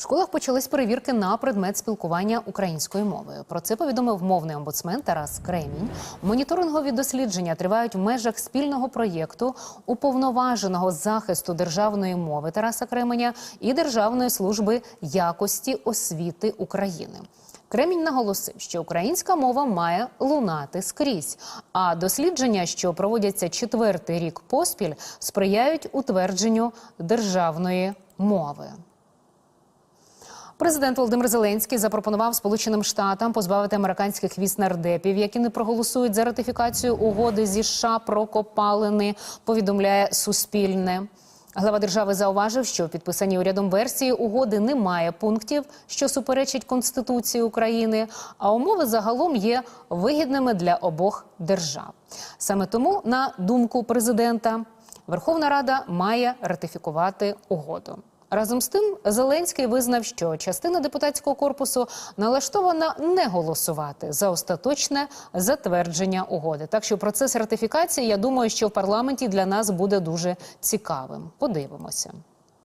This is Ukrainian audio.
В школах почались перевірки на предмет спілкування українською мовою. Про це повідомив мовний омбудсмен Тарас Кремінь. Моніторингові дослідження тривають в межах спільного проєкту уповноваженого захисту державної мови Тараса Кременя і Державної служби якості освіти України. Кремінь наголосив, що українська мова має лунати скрізь. А дослідження, що проводяться четвертий рік поспіль, сприяють утвердженню державної мови. Президент Володимир Зеленський запропонував Сполученим Штатам позбавити американських віз нардепів, які не проголосують за ратифікацію угоди зі США про копалини. Повідомляє Суспільне. Глава держави зауважив, що в підписаній урядом версії угоди немає пунктів, що суперечать Конституції України, а умови загалом є вигідними для обох держав. Саме тому, на думку президента, Верховна Рада має ратифікувати угоду. Разом з тим, Зеленський визнав, що частина депутатського корпусу налаштована не голосувати за остаточне затвердження угоди. Так що процес ратифікації, я думаю, що в парламенті для нас буде дуже цікавим. Подивимося.